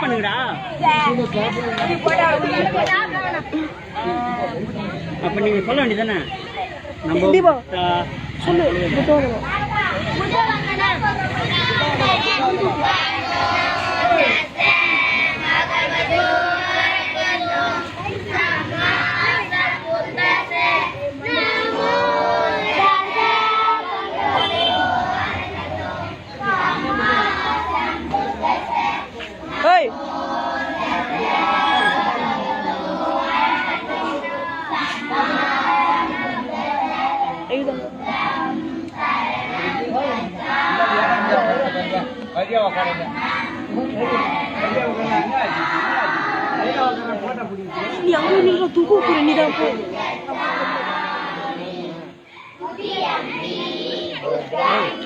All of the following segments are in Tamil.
பண்ணுங்கடா அப்ப நீங்க சொல்ல வேண்டியதானே நம்ம சொல்லு. Vamos, vai! நீ அங்கே நீங்க தூக்க போற நீ தான் போ துதியம்பி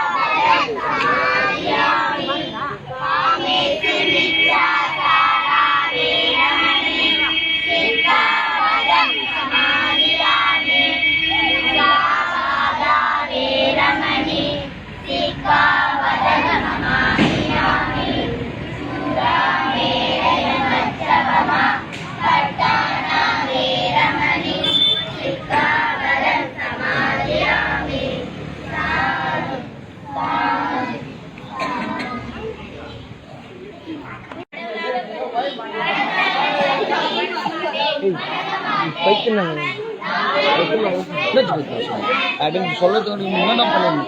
அப்படின்னு சொல்ல தோணி என்ன பண்ணணும்?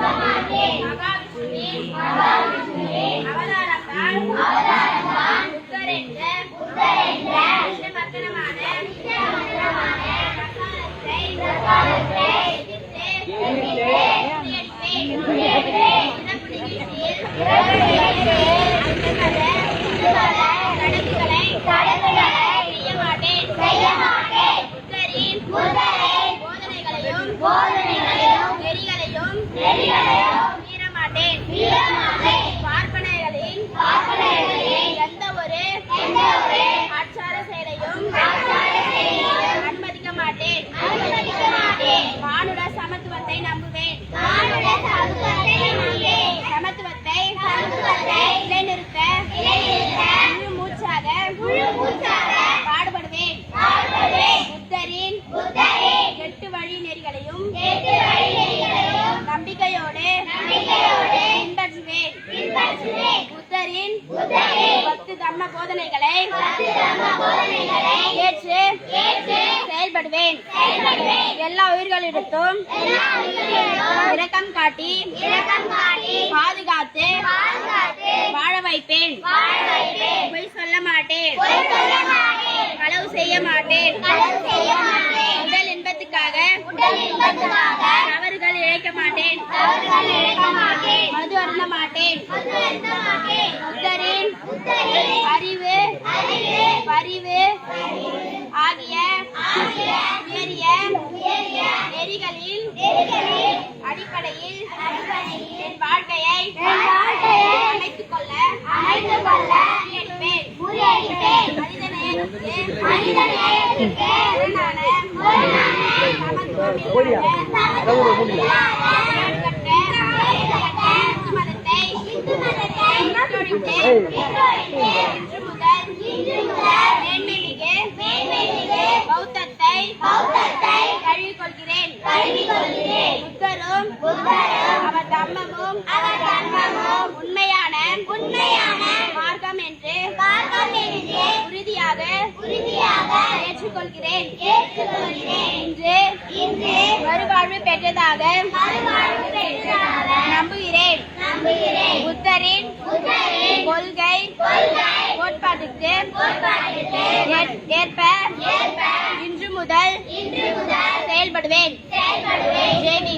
போதனைகளையும் தர்ம போதனைகளை ஏற்று செயல்படுவேன். எல்லா உயிர்களிடத்தும் இரக்கம் காட்டி பாதுகாத்து வாழ வைப்பேன். பொய் சொல்ல மாட்டேன். களவு செய்ய மாட்டேன். தவறுகள் இழைக்க மாட்டேன். மது அருந்த மாட்டேன். புத்தரின் அறிவு. பரிவு ஆகிய உயரிய நெறிகளில் அடிப்படையில் என் வாழ்க்கையை அமைத்துக் கொள்ள அமைத்துக் கொள்ள முயற்சிப்பேன். முறியடிப்பேன் பௌத்தத்தை கொள்கிறேன். புத்தரும் புத்தரும் அவர் தம்மமும் அவர் தர்மமும் உண்மையான உண்மையான மார்க்கம் என்று மார்க்கம் என்று உறுதியாக உறுதியாக ஏற்றுக்கொள்கிறேன் ஏற்றுக்கொள்கிறேன். இன்று இன்று மறுவாழ்வு பெற்றதாக மறுவாழ்வு பெற்றதாக நம்புகிறேன் நம்புகிறேன். புத்தரின் புத்தரின் கொள்கை கொள்கை கோட்பாட்டுக்கு கோட்பாட்டிற்கு ஏற்- ஏற்ப ஏற்ப இன்று முதல் இன்று முதல் செயல்படுவேன். செயல்படுவேன். ஜெய்வி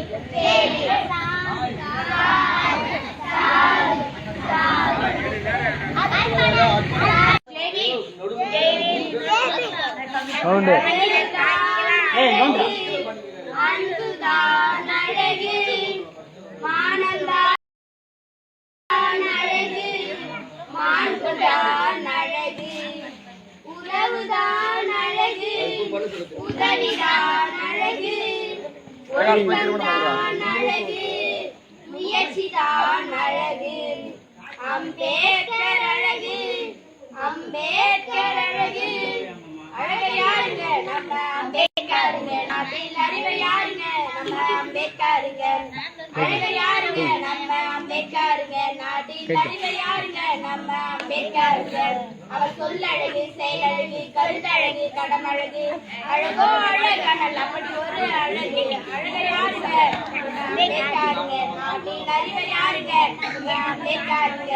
அம்பேத்கருங்க நாட்டில் யாருங்க நம்ம அம்பேத்கருங்க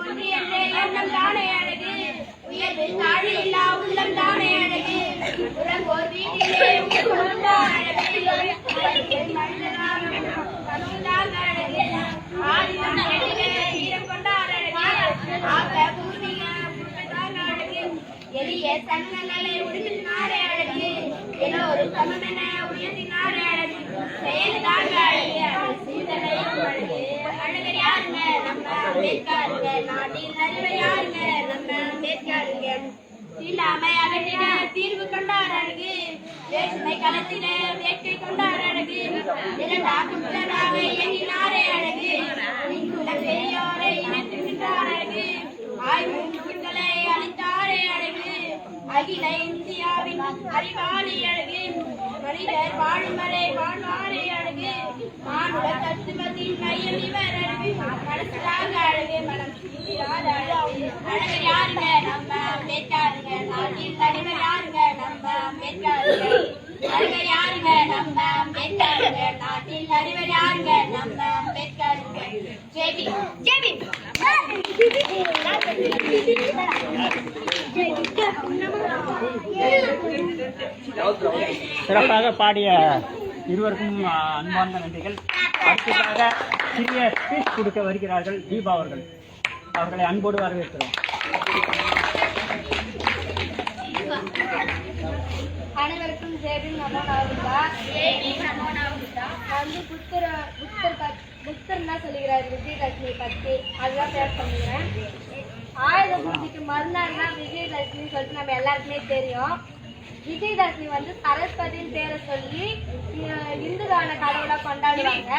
ஒன்று என்ற எண்ணம் தானே அழகு. உயர்வு தாழ் இல்லா உள்ளம் தானே அழகு. வீட்டிலே அழகு. அழகு. கொண்டார் அழகு. பூர்வீக புகழ்தான் அழகு. எளிய சங்கங்களை உடுத்தினாரே அழகு. எல்லோரும் சமமென அழகு செயல்தான் அழகு அவர் அழகு அழகர் யாருங்க? நம்ம அம்பேத்கருங்க. நாட்டின் அறிவை யாருங்க? நம்ம அம்பேத்கருங்க. தீர்வு கொண்டார் அழகு வேற்றுமை களத்தில வேட்கை கொண்டார் அழகு இயங்கினாரே அழகு. பெரியோரை இணைத்துகின்றார் அழகு. ஆய்வு அழகு அகில இந்தியாவின் அறிவாளி அழகு. மனிதர் வாழ்மறை வரை அழகு. மானுட தத்துவத்தின் மையம் இவர் அழகு. மனசுலாக அழகு மனம் சீராத அழகு. அழகு யாருங்க? நம்ம அம்பேத்கருங்க. நாட்டின் தலைவர் யாருங்க? நம்ம அம்பேத்கருங்க. யாருங்க? நம்ம அறிவர் யாருங்க? நம்ம ஜெபி ஜெபி சிறப்பாக பாடிய இருவருக்கும் அன்பார்ந்த நன்றிகள். அடுத்ததாக சிறிய ஸ்பீச் கொடுக்க வருகிறார்கள் தீபா அவர்கள். அவர்களை அன்போடு வரவேற்கிறோம். அனைவருக்கும் ஜெயபின் நமோ வந்து புத்தர் பத் புத்தர் புத்தர்னா சொல்லுகிறார் விஜயலட்சுமி பத்தி. அதுதான் பேர் பண்ணுறேன் ஆயுத பூஜைக்கு மறுநாள் தான் விஜயலட்சுமி சொல்லிட்டு நம்ம எல்லாருக்குமே தெரியும். விஜயதசமி வந்து சரஸ்வதியின் பேரை சொல்லி அஹ், இந்துக்கான கடவுளா கொண்டாடுவாங்க.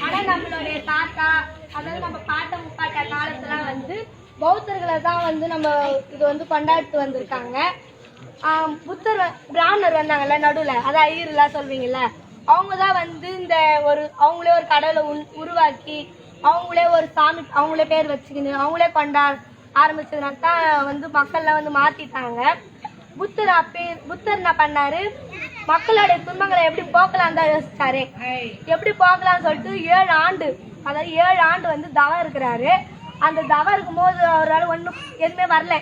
ஆனா நம்மளுடைய தாத்தா அதாவது நம்ம பாட்ட முப்பாட்ட காலத்துல வந்து பௌத்தர்களை தான் வந்து நம்ம இது வந்து கொண்டாடிட்டு வந்திருக்காங்க. புத்தர் பிராமணர் வந்தாங்கல்ல நடுவில். அதான் ஐயர்லாம் சொல்வீங்கல்ல? அவங்க தான் வந்து இந்த ஒரு அவங்களே ஒரு கடவுளை உ உருவாக்கி அவங்களே ஒரு சாமி அவங்களே பேர் வச்சுக்கின்னு அவங்களே கொண்டா ஆரம்பிச்சதுனால தான் வந்து மக்கள்லாம் வந்து மாற்றிட்டாங்க புத்தர் அப்பே புத்தர் என்ன பண்ணாரு? மக்களுடைய துன்பங்களை எப்படி போக்கலாம் தான் யோசிச்சாரு. எப்படி போக்கலாம்னு சொல்லிட்டு ஏழு ஆண்டு அதாவது ஏழு ஆண்டு வந்து தவம் இருக்கிறாரு. அந்த தவம் இருக்கும்போது அவரால் ஒன்றும் எதுவுமே வரல.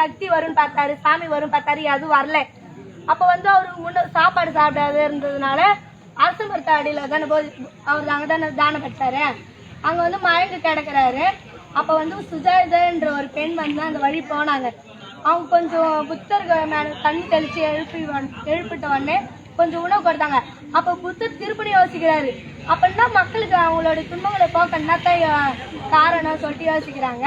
சக்தி வரும்னு பார்த்தாரு சாமி வரும் பார்த்தாரு அதுவும் வரல. அப்போ வந்து அவர் முன்ன சாப்பாடு சாப்பிடாத இருந்ததுனால அரச மருத்துவ அடியில தானே போய் அவர் அங்கே தானே தானம் பட்டாரு அங்கே வந்து மயங்கு கிடக்குறாரு. அப்போ வந்து சுஜாதன்ற ஒரு பெண் வந்து அந்த வழி போனாங்க. அவங்க கொஞ்சம் புத்தர்கள் மேல தண்ணி தெளிச்சு எழுப்பி எழுப்பிட்ட உடனே கொஞ்சம் உணவு கொடுத்தாங்க. அப்ப புத்தர் திருப்பணி யோசிக்கிறாரு. அப்படின்னா மக்களுக்கு அவங்களோட துன்பங்களை போக்க என்னத்தான் காரணம் சொல்லிட்டு யோசிக்கிறாங்க.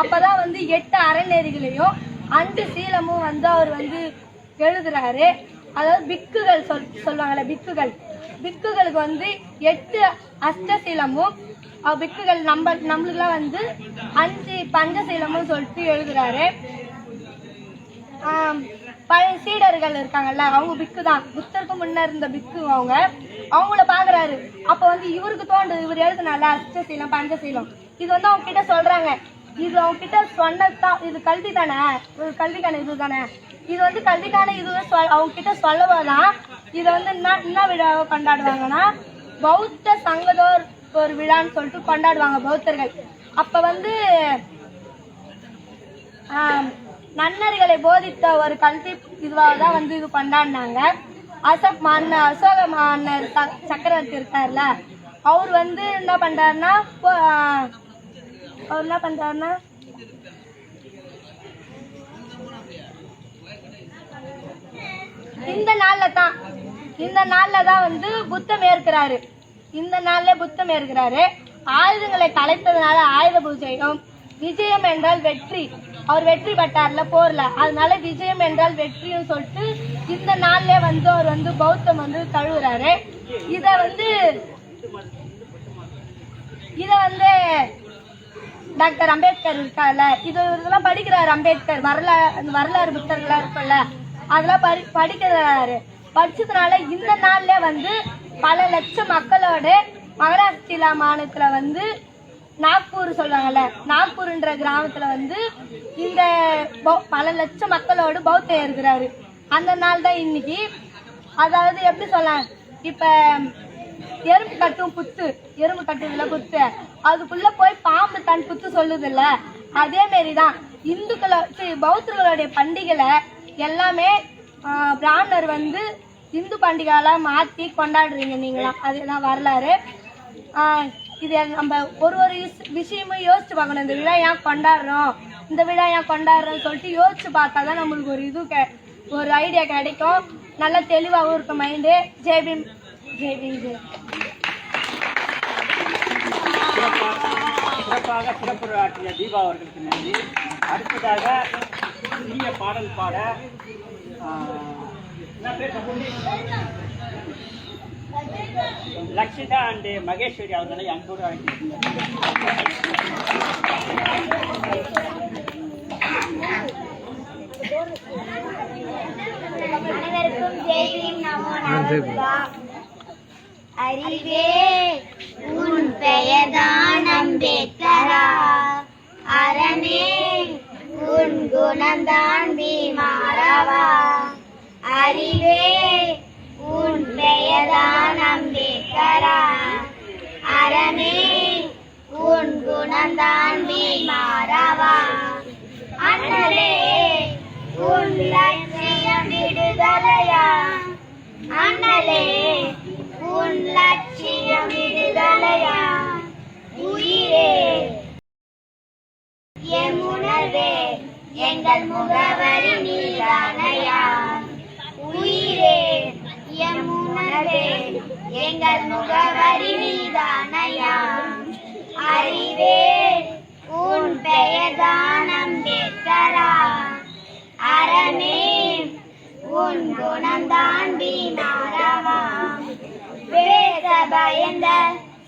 அப்பதான் வந்து எட்டு அறநெறிகளையும் அண்டு சீலமும் வந்து அவர் வந்து எழுதுறாரு. அதாவது பிக்குகள் சொல் சொல்லுவாங்கல்ல பிக்குகள். பிக்குகளுக்கு வந்து எட்டு அஷ்டசீலமும் பிக்குகள் நம்ம நம்மளுக்குலாம் வந்து அஞ்சு பஞ்சசீலமும் சொல்லிட்டு எழுதுறாரு. பழைய சீடர்கள் இருக்காங்கல்ல அவங்க பிக்கு தான் புத்தருக்கு முன்ன இருந்த பிக்கு அவங்க. அவங்கள பாக்குறாரு. அப்ப வந்து இவருக்கு தோன்றுது இவர் எழுதுனால அஷ்டசீலம் பஞ்சசீலம் இது வந்து அவங்க கிட்ட சொல்றாங்க. இது அவங்க கிட்ட சொன்னதுதான். இது கல்வி தானே இது கல்விக்கான இது தானே? இது வந்து கல்விக்கான இது அவங்க கிட்ட சொல்லவாதான் இதை வந்து என்ன என்ன விழாவை கொண்டாடுவாங்கன்னா பௌத்த சங்கதோர் ஒரு விழான்னு சொல்லிட்டு கொண்டாடுவாங்க பௌத்தர்கள். அப்ப வந்து நன்னர்களை போதித்த ஒரு கல்வி இதுவாக தான் வந்து இது கொண்டாடினாங்க. அசோக் மன்னர் அசோக மன்னர் சக்கரவர்த்தி இருக்கார்ல அவர் வந்து என்ன பண்றாருன்னா और ना அவர் என்ன இந்த நாள்ல தான் இந்த நாள்ல தான் வந்து புத்தம் ஏற்கிறாரு. இந்த நாள்ல புத்தம் ஏற்கிறாரு. ஆயுதங்களை கலைத்ததுனால ஆயுத பூஜையும் விஜயம் என்றால் வெற்றி. அவர் வெற்றி பட்டார்ல போர்ல. அதனால விஜயம் என்றால் வெற்றியும் சொல்லிட்டு இந்த நாள்ல வந்து அவர் வந்து பௌத்தம் வந்து தழுவுறாரு. இத வந்து இத வந்து டாக்டர் அம்பேத்கர் இருக்கார்ல இது இதெல்லாம் படிக்கிறாரு அம்பேத்கர் வரலாறு அந்த வரலாறு புத்தகங்கள்லாம் இருக்கும்ல அதெல்லாம் படி படிக்கிறாரு. படிச்சதுனால இந்த நாள்ல வந்து பல லட்சம் மக்களோட மகாராஷ்டிரா மாநிலத்தில் வந்து நாக்பூர் சொல்லுவாங்கல்ல நாக்பூர்ன்ற கிராமத்தில் வந்து இந்த பௌ- பல லட்சம் மக்களோடு பௌத்தம் இருக்கிறாரு அந்த நாள் தான் இன்னைக்கு. அதாவது எப்படி சொல்ல இப்போ எறும்பு கட்டும் புத்து எறும்பு கட்டுதுல புத்து. அதுக்குள்ள போய் பாம்பு தன் புத்து சொல்லுதுல்ல? அதே மாரிதான். தான் சி, பௌத்தர்களுடைய பண்டிகைகளை எல்லாமே பிராமணர் வந்து இந்து பண்டிகைகளா மாற்றி கொண்டாடுறீங்க நீங்களாம் அதுதான் வரலாறு? இது நம்ம ஒரு ஒரு விஷயமும் யோசிச்சு பார்க்கணும். இந்த விழா ஏன் கொண்டாடுறோம்? இந்த விழா ஏன் கொண்டாடுறோம்னு சொல்லிட்டு யோசிச்சு பார்த்தா தான் நம்மளுக்கு ஒரு இது கெ- ஒரு ஐடியா கிடைக்கும். நல்லா தெளிவாகவும் இருக்கும் மைண்டு. ஜெய்பீம் ஜெய்பீம் ஜெய் சிறப்பாக சிறப்புரையாற்றிய தீபா அவர்களுக்கு நன்றி. அடுத்ததாக சிறிய பாடல் பாட? லக்ஷிதா அண்ட் மகேஸ்வரி அவர்களை அன்போடு நமஸ்தா. அறிவே பெயர்தான் அம்பேத்கரா. அரணே உன் குணம்தான் பீமாரவா அறிவே உன் பெயர்தான் அம்பேத்கரா. அரணே உன் குணம்தான் பீமாரவா அண்ணலே எங்கள் முகவரி நீதானையா உயிரே எம் எங்கள் முகவரி நீதானையா அறிவே உன் பெயர்தான் அம்பேத்கரா அரணே உன் குணம்தான் வீணாரவா பேச பயந்த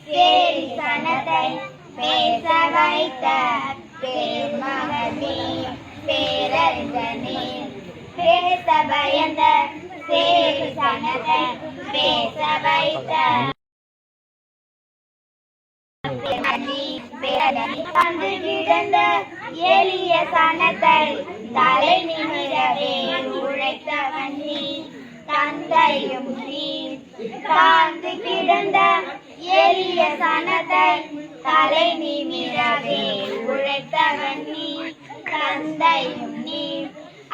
சேரி சனத்தை பேச வைத்த பேர் மகனே பேரறிஞனே. பேச பயந்த சேரி சனத்தை பேச வைத்த வந்து கிடந்த எளிய சனத்தை தலை நிமிடவே உழைத்தவன் நீ தந்தையும் நீ தாழ்ந்து கிடந்த எளிய சனத்தை தலை நிமிடவே உழைத்தவன் நீ தந்தையும் நீ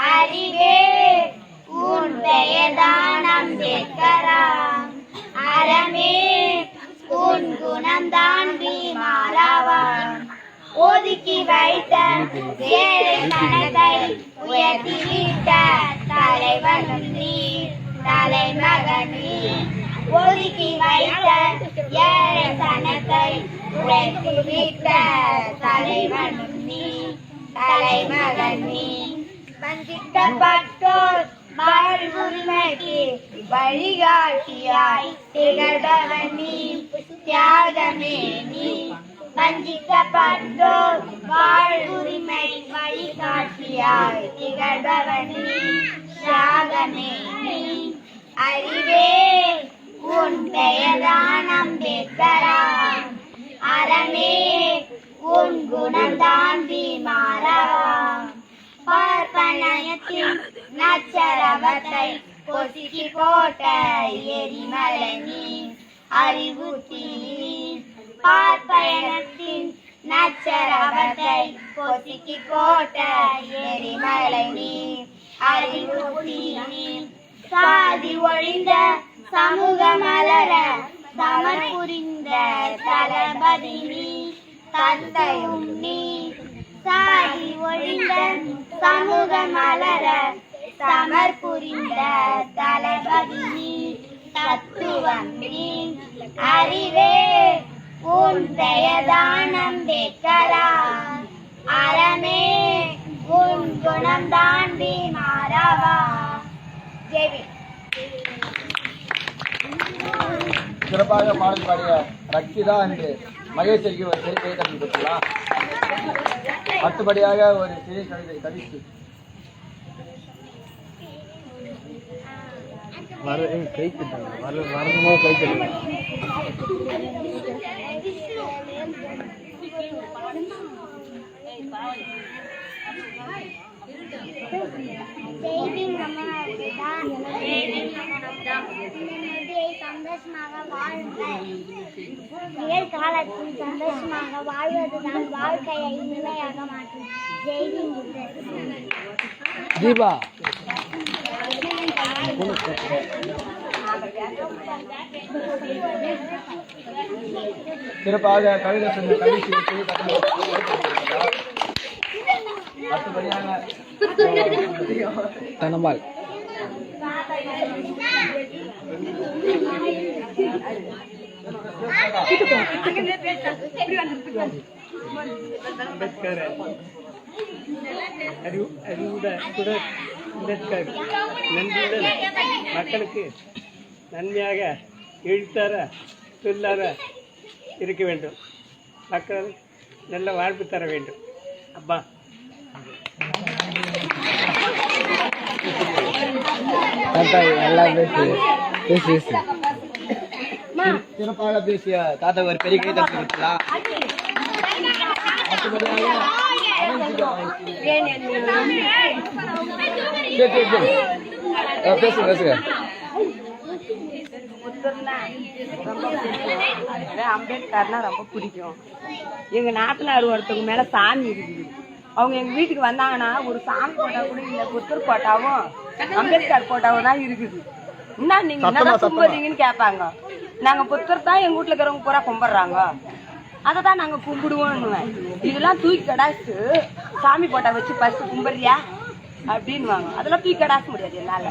அறிவே உன் பெயர்தான் அம்பேத்கரா அறமே உன் குணம்தான் பீமாராவா ஒதுக்கி வைத்த வேலை மனதை உயர்த்தி விட்ட தலைவனும் நீ தலைமகன் நீ ஒதுக்கி வைத்த ஏழை சனத்தை உழைத்து விட்ட தலைவன் நீ தலைமகன் நீ வஞ்சிக்கப்பட்டோர் உரிமைக்கு வழிகாட்டியாய் திகழ்பவன். நீ தியாகமே நீ. வஞ்சிக்கப்பட்டோர் வாழ் உரிமை வழிகாட்டியாய் திகழ்பவன். நீ தியாகமே நீ. அறிவே உன் பெயர்தான் அம்பேத்கரா. அறமே உன் குணந்தான் பீமாரவா பார்ப்பனயத்தின் நச்சரவத்தை பொசுக்கி போட்ட எரிமலை நீ அறிவுத்தி பார்ப்பயணத்தின் நச்சரவத்தை பொசுக்கி போட்ட எரிமலை நீ அறிவுத்தி சாதி ஒழிந்த சமூக மலர சமர் புரிந்த தளபதி நீ தந்தையும் நீ. சாதி ஒழிந்த சமூக மலர சமர் புரிந்த தளபதி நீ. தத்துவம் நீ அறிவே உன் பெயர்தான் அம்பேத்கரா அறமே உன் குணம்தான் பீமாரவா ஜெவி சிறப்பாக பாடல் பாடிய ரக்ஷிதா என்று மகேஸ்வரிக்கு ஒரு சிறு கை தட்டி கொடுக்கலாம். அடுத்தபடியாக ஒரு சிறு கவிதை கவிச்சு வர கை தட்டாங்க. வர வரணுமோ கை தட்டுங்க? செய்தி நம்மளுதான் சந்தோஷமாக வாழுங்கள் காலத்தில் சந்தோஷமாக வாழ்வதுதான் வாழ்க்கையை இனிமையாக மாற்றும். ஜெய்தி தீபா. சிறப்பாக கவிதை சொன்ன கவிச்சு தனமால். அம்பேத்கர் அறிவு அம்பேத்கர் நன்றியுடன் மக்களுக்கு நன்மையாக எழுத்தார சொல்லார இருக்க வேண்டும். மக்கள் நல்ல வாழ்வு தர வேண்டும். அப்பா தாத்தா எல்லாம் பேசு பேசு பேசு. சிறப்பாக பேசிய தாத்தா ஒரு பெரிய கை. ஆ, பேசுங்க. பேசுங்க அம்பேத்கர்னா ரொம்ப பிடிக்கும். எங்க நாத்தனார் ஒருத்தவங்க மேல சாமி இருக்குது. அவங்க எங்க வீட்டுக்கு வந்தாங்கன்னா ஒரு சாமி போட்டா கூட இல்ல புத்தர் போட்டாவும் அம்பேத்கர் போட்டாவும் தான் இருக்குது. என்ன நீங்க என்னதான் கும்பிடுறீங்கன்னு கேட்பாங்க. நாங்க புத்தர் தான் எங்க வீட்டுல இருக்கிறவங்க பூரா கும்பிடுறாங்க. அதை தான் நாங்க கும்பிடுவோம்னுவேன். இதெல்லாம் தூக்கி கடாச்சு சாமி போட்டா வச்சு ஃபர்ஸ்ட் கும்பிடுறியா? அப்படின்னுவாங்க. அதெல்லாம் தூக்கி கடாச முடியாது என்னால.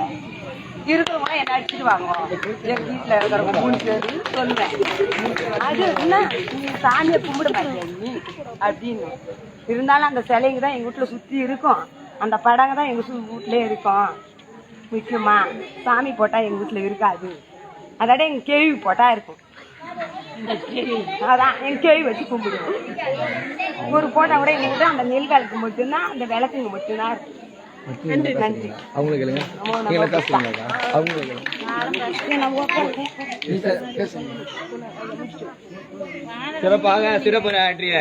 இருக்கிறவங்க என்ன அடிச்சிடுவாங்க எங்க வீட்டுல இருக்கிறவங்க மூணு பேரு சொல்லுவேன். அது என்ன? நீ சாமியை கும்பிட மாட்டியா நீ? அப்படின்னு. இருந்தாலும் அந்த சிலைங்க தான் எங்க வீட்டுல சுத்தி இருக்கும். அந்த படங்க தான் எங்க வீட்லயே இருக்கும். முக்கியமா சாமி போட்டா எங்க வீட்டுல இருக்காது. அதோட எங்க கேள்வி போட்டா இருக்கும். அதான் எங்க கேள்வி வச்சு கும்பிடுவோம். ஒரு போட்டா கூட எங்க வீட்டுல அந்த நெல் காலுக்கு மட்டும்தான் அந்த விளக்குங்க மட்டும்தான் இருக்கும். நன்றி நன்றி. சிறப்பாக சிறப்பு ஆற்றிய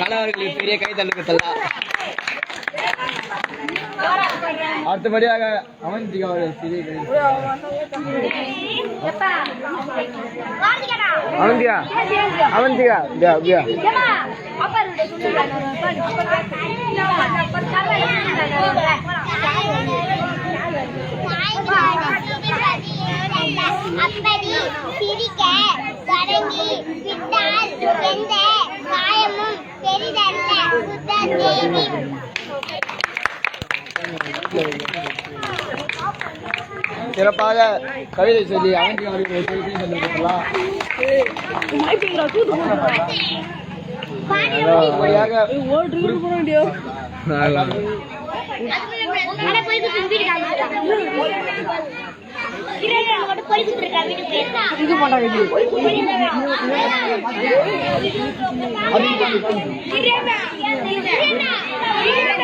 கணவர்களுக்கு பெரிய கை தள்ளுக்கத்தல்லாம் அடுத்தபடியாக அவந்திகா அவந்தியா இங்க, இங்க. அப்படி சிரிக்க தொடங்கி விட்டால் எந்த காயமும் பெரிதல்ல சுத்த தேவி சிறப்பாக கவிதை சொல்லி அனைத்து அவர்கள் செய்தி சொல்லி கொடுக்கலாம் இப்படியாக இது Let's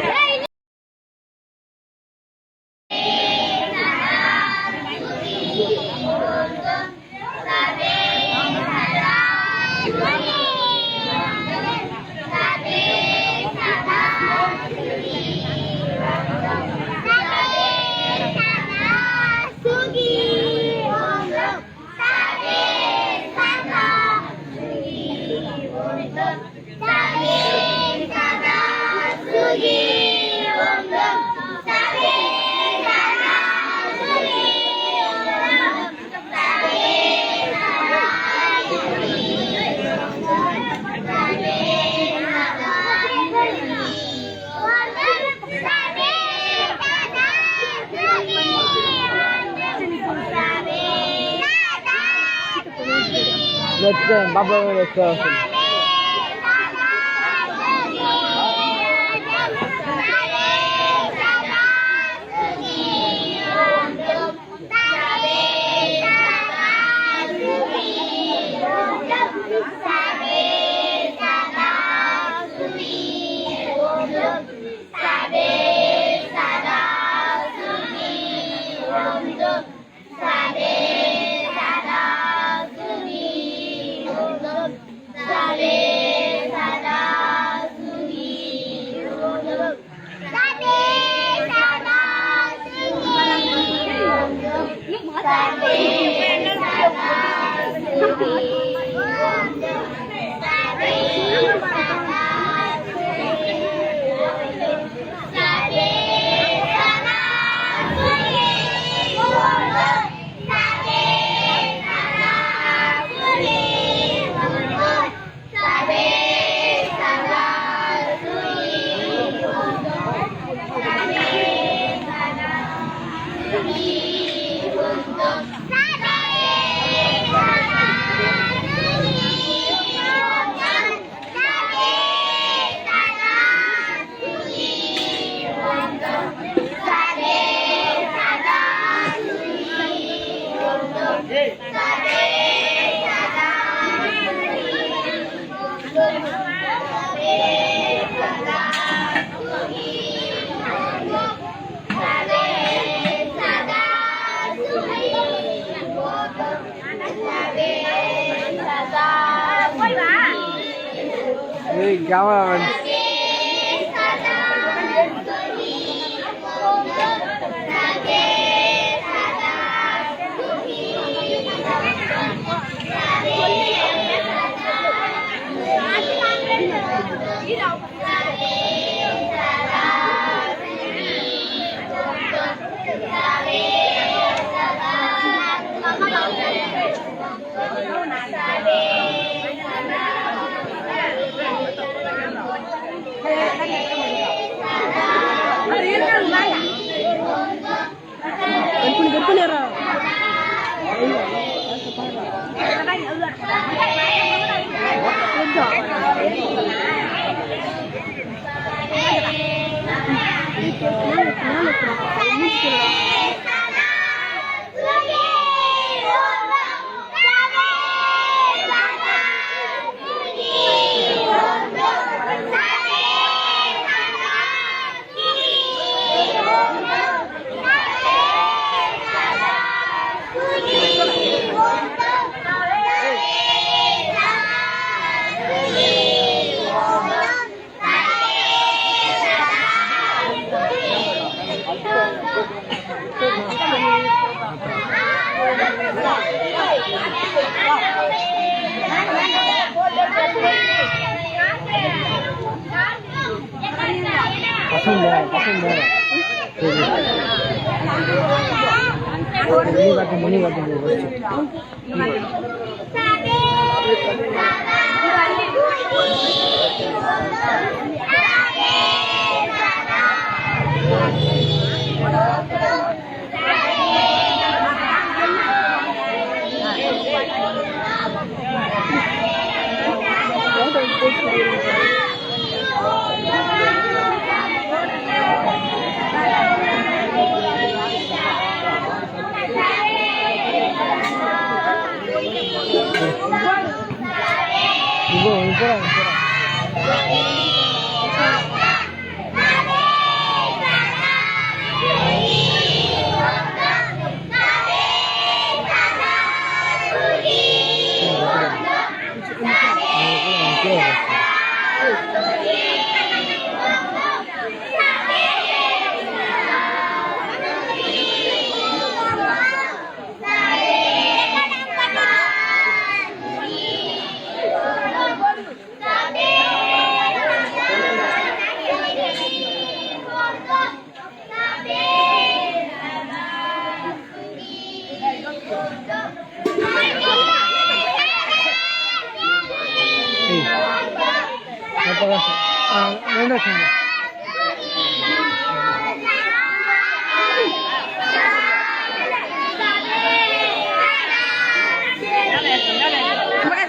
বাবা দেখতে পাচ্ছেন Friday. 加了。காட்டு மணி காட்டு Sabe, Good.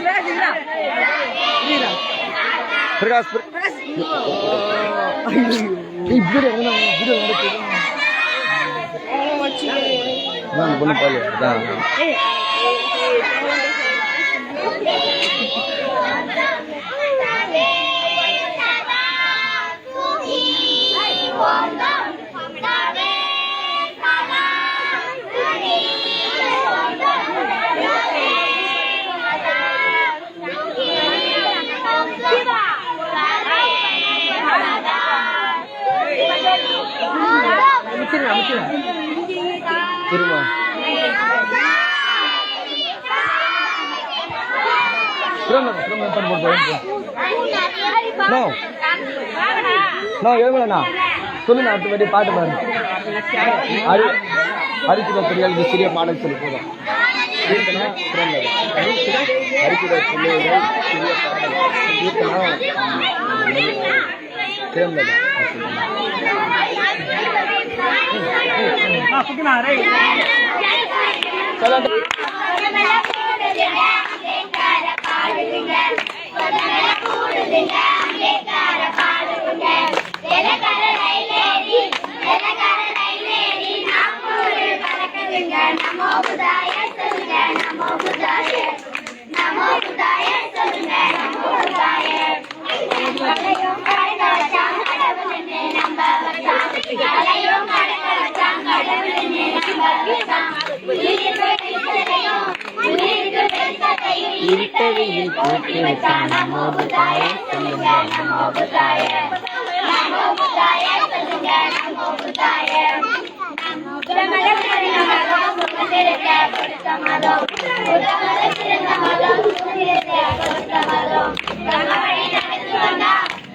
பேசுங்க பிரகாஷ் பிரகாஷ் வீடியோ வீடியோ நான் பொண்ணு பாரு அதான் திரும்ப திரும்ப திரும்ப பாட்டு போட்டு நோ. நோ எழுமலண்ணா சொல்லுங்க அடுத்த வாட்டி பாட்டு பாருங்க அரி அரிக்குத பெரியால் இந்த சிறிய பாடல் சொல்லி போதும். கீர்த்தனா பிறந்தது அரிக்குத பிள்ளைகள் சிறிய பாடல். கீர்த்தனா நமோ புதாய சொல்லுங்க நமோ புதாய நமோ புதாய சொல்லுங்க நமோ புதாய இருட்டவையில் போட்டு நமோ புதாய சொல்லுங்க நமோ புதாய நமோ புதாய சொல்லுங்க நமோ புதாய